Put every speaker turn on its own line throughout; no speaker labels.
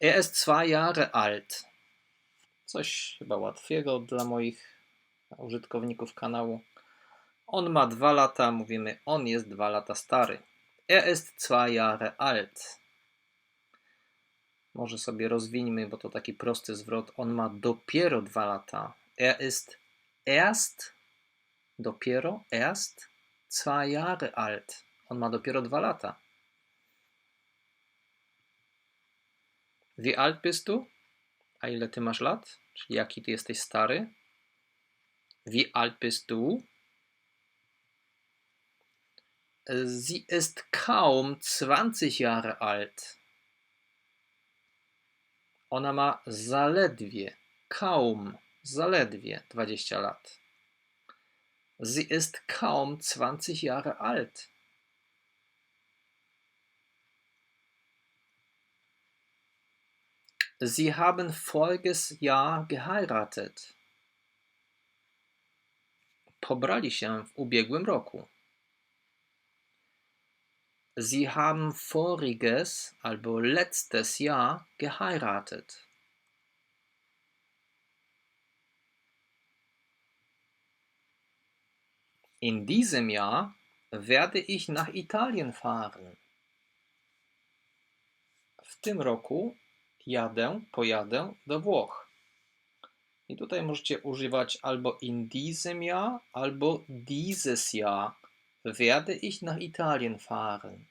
Er ist zwei Jahre alt. Coś chyba łatwiego dla moich użytkowników kanału. On ma dwa lata, mówimy, on jest dwa lata stary. Er ist zwei Jahre alt. Może sobie rozwińmy, bo to taki prosty zwrot. On ma dopiero dwa lata. Er ist erst, dopiero, erst zwei Jahre alt. On ma dopiero dwa lata. Wie alt bist du? A ile ty masz lat? Czyli jaki ty jesteś stary? Wie alt bist du? Sie ist kaum 20 Jahre alt. Ona ma zaledwie, kaum, zaledwie 20 lat. Sie ist kaum 20 Jahre alt. Sie haben voriges Jahr geheiratet. Pobrali się w ubiegłym roku. Sie haben voriges albo letztes Jahr geheiratet. In diesem Jahr werde ich nach Italien fahren. W tym roku jadę, pojadę do Włoch. I tutaj możecie używać albo in diesem Jahr, albo dieses Jahr werde ich nach Italien fahren.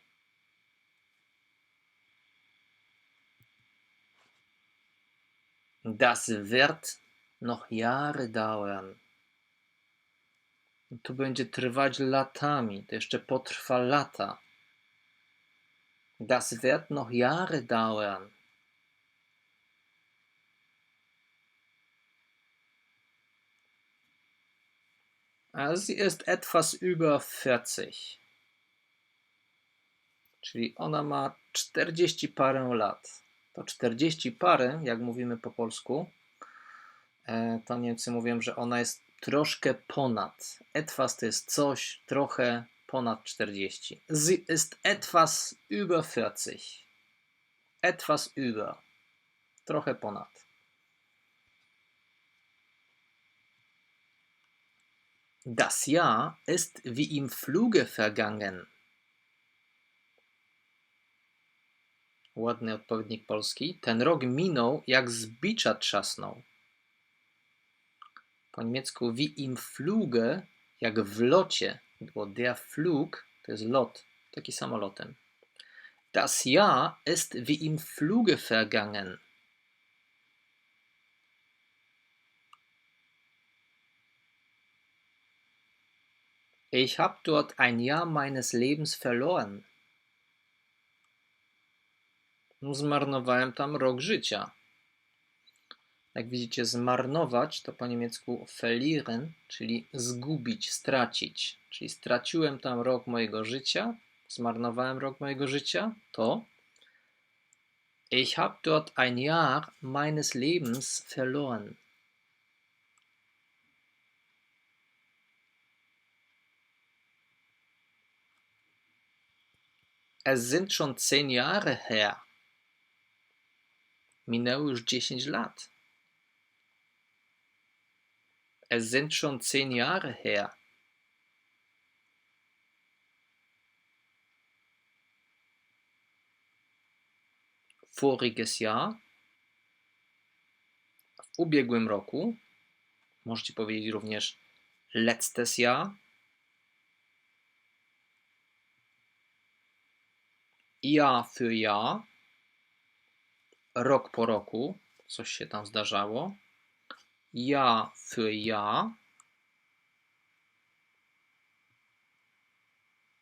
Das wird noch Jahre dauern. To będzie trwać latami, to jeszcze potrwa lata. Das wird noch Jahre dauern. Sie ist etwas über 40. Czyli ona ma 40 parę lat. To 40 parę, jak mówimy po polsku, e, to Niemcy mówią, że ona jest troszkę ponad. Etwas to jest coś trochę ponad 40. Sie ist etwas über 40. Etwas über. Trochę ponad. Das Jahr ist wie im Fluge vergangen. Ładny odpowiednik polski. Ten rok minął, jak z bicza trzasnął. Po niemiecku wie im Fluge, jak w locie, bo der Flug to jest lot, taki samolotem. Das Jahr ist wie im Fluge vergangen. Ich habe dort ein Jahr meines Lebens verloren. Zmarnowałem tam rok życia. Jak widzicie, zmarnować to po niemiecku verlieren, czyli zgubić, stracić. Czyli straciłem tam rok mojego życia, zmarnowałem rok mojego życia, to Ich habe dort ein Jahr meines Lebens verloren. Es sind schon zehn Jahre her. Minęło już 10 lat. Es sind schon zehn Jahre her. Voriges Jahr. W ubiegłym roku. Możecie powiedzieć również letztes Jahr. Jahr für Jahr. Rok po roku. Coś się tam zdarzało. Jahr für Jahr.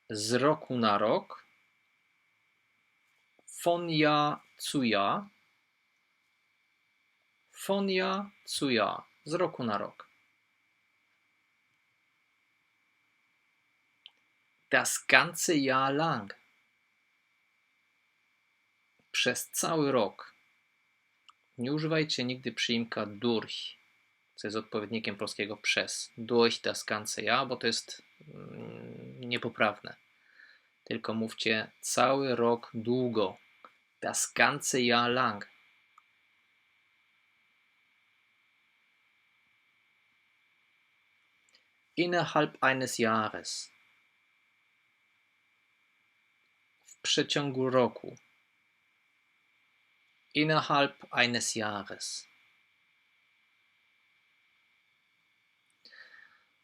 Z roku na rok. Von Jahr zu Jahr. Von Jahr zu Jahr. Z roku na rok. Das ganze Jahr lang przez cały rok. Nie używajcie nigdy przyimka durch, co jest odpowiednikiem polskiego przez. Durch das ganze ja, bo to jest mm, niepoprawne. Tylko mówcie cały rok długo. Das ganze Jahr lang. Innerhalb eines Jahres. W przeciągu roku. Innerhalb eines Jahres.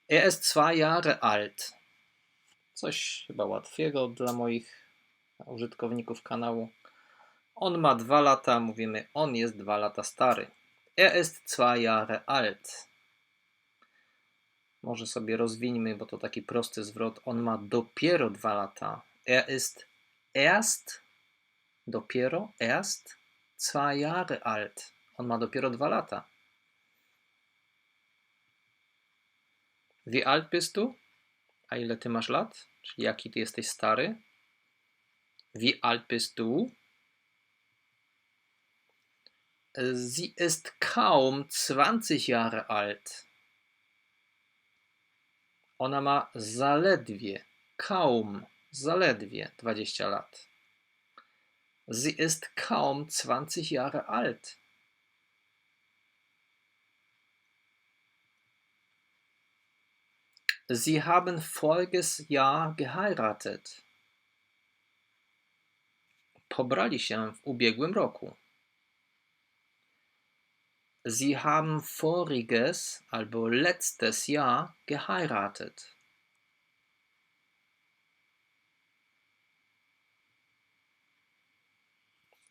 Er ist zwei Jahre alt. Coś chyba łatwiego dla moich użytkowników kanału. On ma dwa lata, mówimy, on jest dwa lata stary. Er ist zwei Jahre alt. Może sobie rozwińmy, bo to taki prosty zwrot. On ma dopiero dwa lata. Er ist erst, dopiero, erst zwei Jahre alt. On ma dopiero dwa lata. Wie alt bist du? A ile ty masz lat? Czyli jaki ty jesteś stary? Wie alt bist du? Sie ist kaum 20 Jahre alt. Ona ma zaledwie, kaum, zaledwie 20 lat. Sie ist kaum 20 Jahre alt. Sie haben voriges Jahr geheiratet. Pobrali się w ubiegłym roku. Sie haben voriges, albo letztes Jahr geheiratet.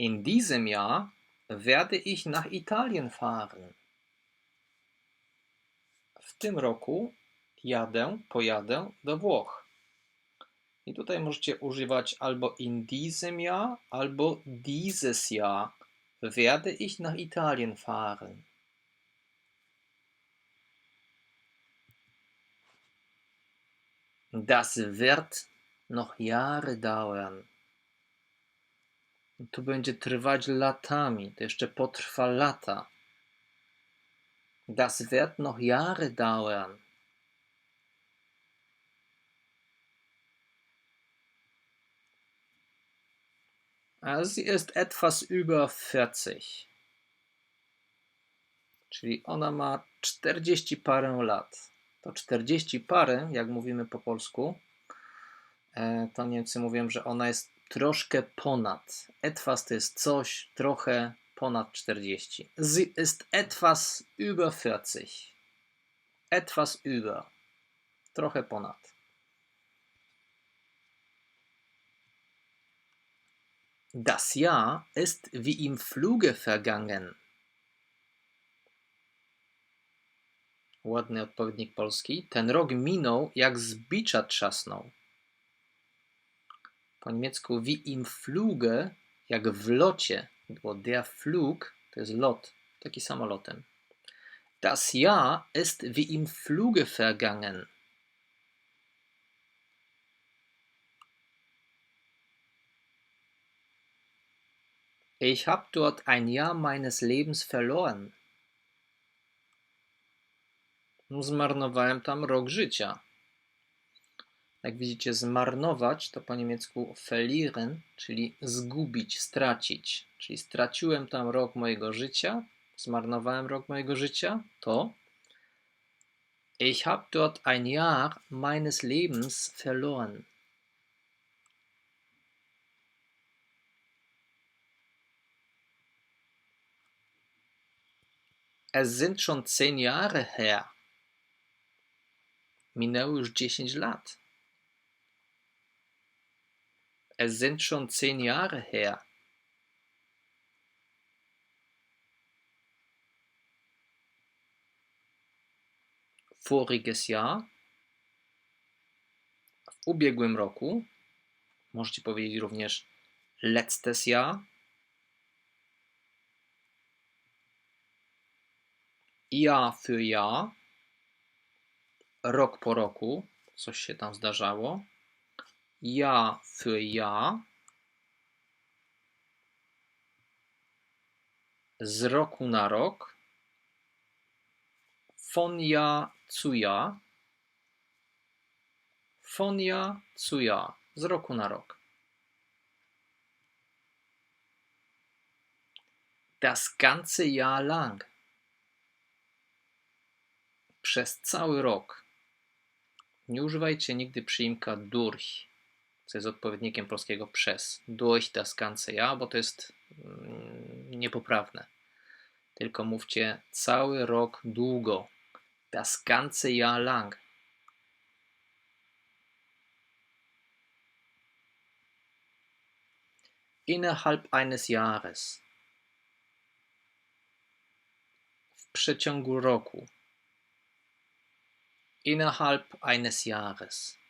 In diesem Jahr werde ich nach Italien fahren. W tym roku jadę, pojadę do Włoch. I tutaj możecie używać albo in diesem Jahr, albo dieses Jahr werde ich nach Italien fahren. Das wird noch Jahre dauern. To będzie trwać latami, to jeszcze potrwa lata. Das wird noch Jahre dauern. Sie ist etwas über 40. Czyli ona ma 40 parę lat. To 40 parę, jak mówimy po polsku, e, to Niemcy mówią, że ona jest troszkę ponad. Etwas to jest coś trochę ponad 40. Sie ist etwas über 40. Etwas über. Trochę ponad. Das Jahr ist wie im Fluge vergangen. Ładny odpowiednik polski. Ten rok minął, jak z bicza trzasnął. Po niemiecku wie im Fluge, jak w locie, bo der Flug to jest lot, taki samolotem. Das Jahr ist wie im Fluge vergangen. Ich habe dort ein Jahr meines Lebens verloren. No, zmarnowałem tam rok życia. Jak widzicie, zmarnować to po niemiecku verlieren, czyli zgubić, stracić. Czyli straciłem tam rok mojego życia, zmarnowałem rok mojego życia, to Ich habe dort ein Jahr meines Lebens verloren. Es sind schon zehn Jahre her. Minęło już 10 lat. Es sind schon zehn Jahre her. Voriges Jahr. W ubiegłym roku. Możecie powiedzieć również letztes Jahr. Jahr für Jahr, rok po roku, coś się tam zdarzało. Jahr für Jahr, z roku na rok, von Jahr zu Jahr, z roku na rok. Das ganze Jahr lang. Przez cały rok. Nie używajcie nigdy przyimka durch, co jest odpowiednikiem polskiego przez. Durch das ganze Jahr, bo to jest mm, niepoprawne. Tylko mówcie cały rok długo. Das ganze Jahr lang. Innerhalb eines Jahres. W przeciągu roku. Innerhalb eines Jahres.